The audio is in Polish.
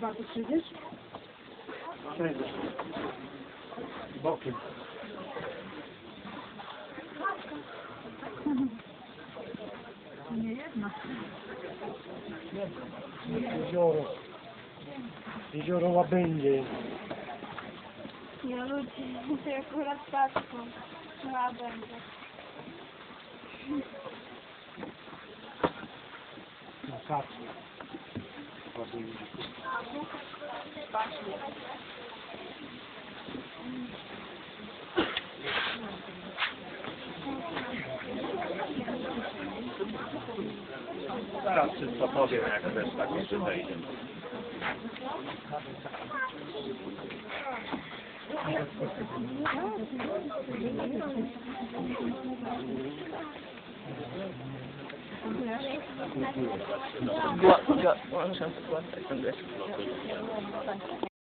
Warto siedzieć? Przejdę. Bokiem. Nie jedna. Ti giuro. Ti giuro va bene. Io oggi non sei ancora stato. Va bene. Ma cazzo. Va bene. Facile. Zaraz wszystko powiem, jak też tak jeszcze wejdzie. Gła, gła, muszę zgłaszać ten wiesz.